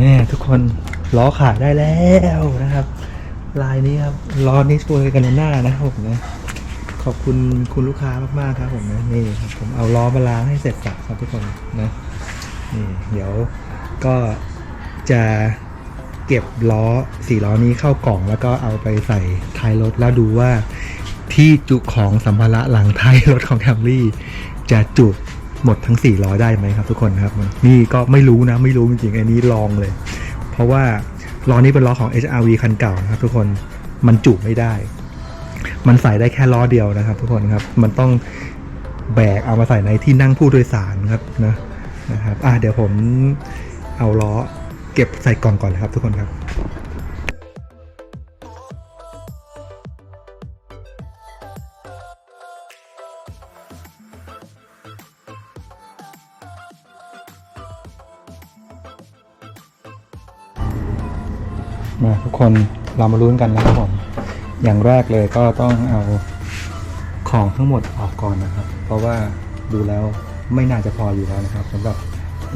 นี่ทุกคนล้อขายได้แล้วนะครับ ลายนี้ครับล้อนิสโปรกันหน้านะครับผมนะขอบคุณคุณลูกค้ามากๆครับผมนะนี่ครับผมเอาล้อมาล้างให้เสร็จสับครับทุกคนนะนี่เดี๋ยวก็จะเก็บล้อสี่ล้อนี้เข้ากล่องแล้วก็เอาไปใส่ท้ายรถแล้วดูว่าที่จุของสัมภาระหลังท้ายรถของแคมรี่จะจุ หมดทั้ง4ล้อได้ไหมครับทุกคนครับนี่ก็ไม่รู้นะไม่รู้จริงๆอันนี้ลองเลย เพราะว่าล้อนี้เป็นล้อของ HRV คันเก่านะครับทุกคนมันจุไม่ได้ มันใส่ได้แค่ล้อเดียวนะครับ ทุกคนครับมันต้องแบกเอามาใส่ในที่นั่งผู้โดยสารครับนะนะครับอะเดี๋ยวผมเอาล้อเก็บใส่กล่องก่อนเลยครับทุกคนครับ มาทุกคนเรามาลุ้นกันนะครับผม อย่างแรกเลยก็ต้องเอาของทั้งหมดออกก่อนนะครับ เพราะว่าดูแล้วไม่น่าจะพออยู่แล้วนะครับสำหรับ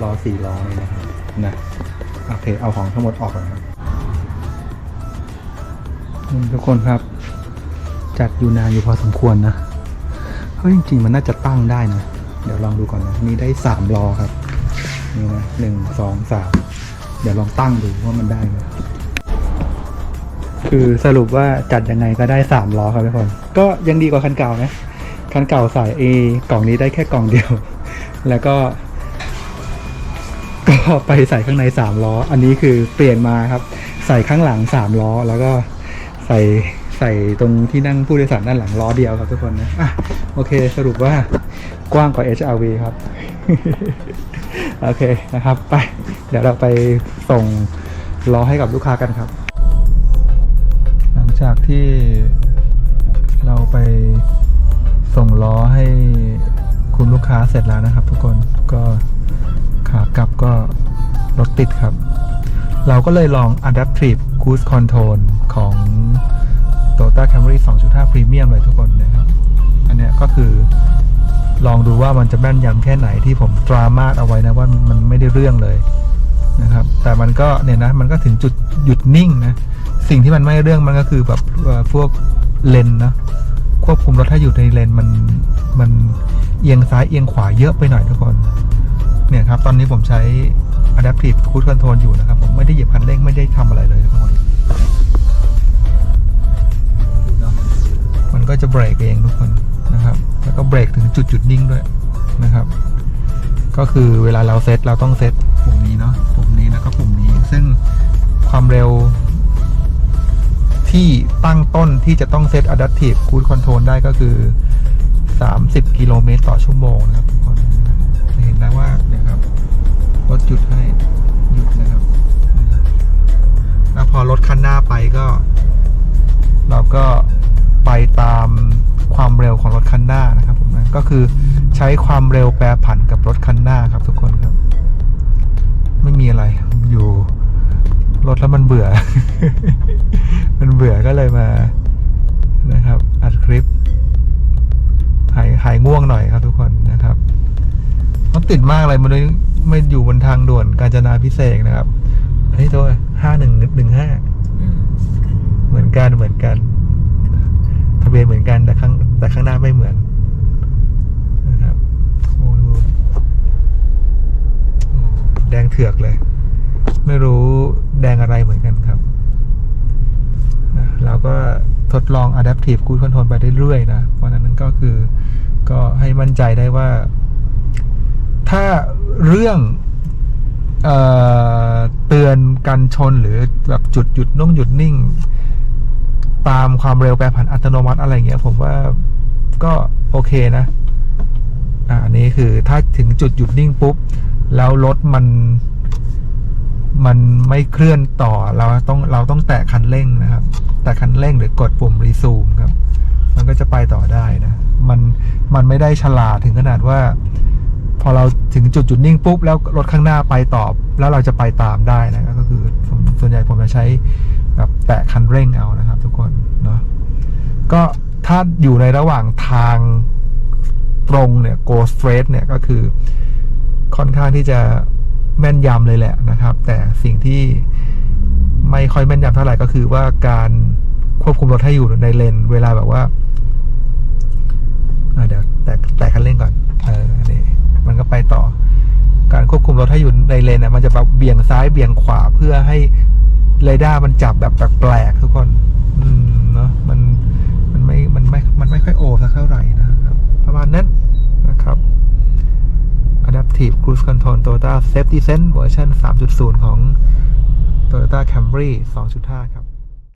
ล้อสี่ล้อเลยนะครับนะโอเคเอาของทั้งหมดออกก่อนครับทุกคนครับ จัดอยู่นานอยู่พอสมควรนะเฮ้ยจริงๆมันน่าจะตั้งได้นะ เดี๋ยวลองดูก่อนนะนี่ได้สามล้อครับนี่นะหนึ่งสองสามเดี๋ยวลองตั้งดูว่ามันได้ไหม คือสรุปว่าจัดยังไงก็ได้สามล้อครับทุกคน ก็ยังดีกว่าคันเก่านะคันเก่าสาย A กล่องนี้ได้แค่กล่องเดียว แล้วก็ ก็ไปใส่ข้างในสามล้อ อันนี้คือเปลี่ยนมาครับ ใส่ข้างหลังสามล้อ แล้วก็ใส่ใส่ตรงที่นั่งผู้โดยสารด้านหลังล้อเดียวครับทุกคนนะอะโอเค สรุปว่ากว้างกว่า HRV ครับ โอเคนะครับ ไป เดี๋ยวเราไปส่งล้อให้กับลูกค้ากันครับ จากที่เราไปส่งล้อให้คุณลูกค้าเสร็จแล้วนะครับ ทุกคนก็ขากลับก็รถติดครับ เราก็เลยลอง Adaptive Cruise Control ของ Toyota Camry 2.5 Premium เลยทุกคนนะครับ อันนี้ก็คือลองดูว่ามันจะแม่นยำแค่ไหนที่ผมตรามาดเอาไว้นะว่ามันไม่ได้เรื่องเลยนะครับ แต่มันก็เนี่ยนะมันก็ถึงจุดหยุดนิ่งนะ สิ่งที่มันไม่เรื่องมันก็คือแบบพวกเลนนะควบคุมรถถ้าอยู่ในเลนมันมันเอียงซ้ายเอียงขวาเยอะไปหน่อยทุกคน เนี่ยครับ ตอนนี้ผมใช้ adaptive cruise control อยู่นะครับ ผมไม่ได้เหยียบคันเร่งไม่ได้ทำอะไรเลยทุกคนมันก็จะเบรกเองทุกคนนะครับ แล้วก็เบรกถึงจุดหยุดนิ่งด้วยนะครับ ก็คือเวลาเราเซตเราต้องเซตปุ่มนี้เนาะปุ่มนี้แล้วก็ปุ่มนี้ ซึ่งความเร็ว ที่ตั้งต้นที่จะต้องเซต Adaptive Cruise Control ได้ก็คือ 30 กิโลเมตรต่อชั่วโมงนะครับทุกคนเห็นได้ว่าเนี่ยครับรถหยุดให้หยุดนะครับ แล้วพอรถคันหน้าไปก็ เราก็ไปตามความเร็วของรถคันหน้านะครับผมนะก็คือใช้ความเร็วแปรผันกับรถคันหน้าครับทุกคนครับ ไม่มีอะไรอยู่รถแล้วมันเบื่อ นเบื่อก็เลยมานะครับ อัดคลิป หายหายง่วงหน่อยครับทุกคนนะครับรถติดมากเลยมันเลยไม่อยู่บนทางด่วนกาญจนาพิเศษกนะครับเฮ้ยตัวห้าหนึ่งหนึ่งห้าเหมือนกันเหมือนกันทะเบียนเหมือนกันแต่ข้างแต่ข้างหน้าไม่เหมือนนะครับโอ้ดูโอ้แดงเถือกเลย ไม่รู้แดงอะไรเหมือนกันครับนะ เราก็ทดลอง adaptive cruise control ไปเรื่อยๆนะ เพราะนั้นก็คือก็ให้มั่นใจได้ว่า ถ้าเรื่องเอ่อเตือนกันชนหรือแบบจุดหยุดนุ่งหยุดนิ่ง ตามความเร็วแปรผันอัตโนมัติอะไรเงี้ย ผมว่าก็โอเคนะอ่าอันนี้คือถ้าถึงจุดหยุดนิ่งปุ๊บ แล้วรถมัน มันไม่เคลื่อนต่อเราต้องเราต้องแตะคันเร่งนะครับ แตะคันเร่งหรือกดปุ่มรีซูมครับ มันก็จะไปต่อได้นะ มันมันไม่ได้ฉลาดถึงขนาดว่า พอเราถึงจุดจุดนิ่งปุ๊บแล้วรถข้างหน้าไปต่อแล้วเราจะไปตามได้นะก็คือผมส่วนใหญ่ผมจะใช้แบบแตะคันเร่งเอานะครับ ทุกคนเนาะก็ถ้าอยู่ในระหว่างทางตรงเนี่ย go straight เนี่ยก็คือค่อนข้างที่จะ แม่นยำเลยแหละนะครับ แต่สิ่งที่ไม่ค่อยแม่นยำเท่าไหร่ก็คือว่าการควบคุมรถให้อยู่ในเลนเวลาแบบว่าเดี๋ยวแตะแตะคันเร่งก่อน เออนี่มันก็ไปต่อ การควบคุมรถให้อยู่ในเลนเนี่ยมันจะแบบเบี่ยงซ้ายเบี่ยงขวาเพื่อให้เรดาร์มันจับแบบแปลกๆทุกคน อืมเนาะมันมันไม่มันไม่มันไม่ค่อยโอสักเท่าไหร่นะมาณนั้นนะครับ Adaptive Cruise Control Toyota Safety Sense เวอร์ชัน3.0 ของ Toyota Camry 2.5 ครับ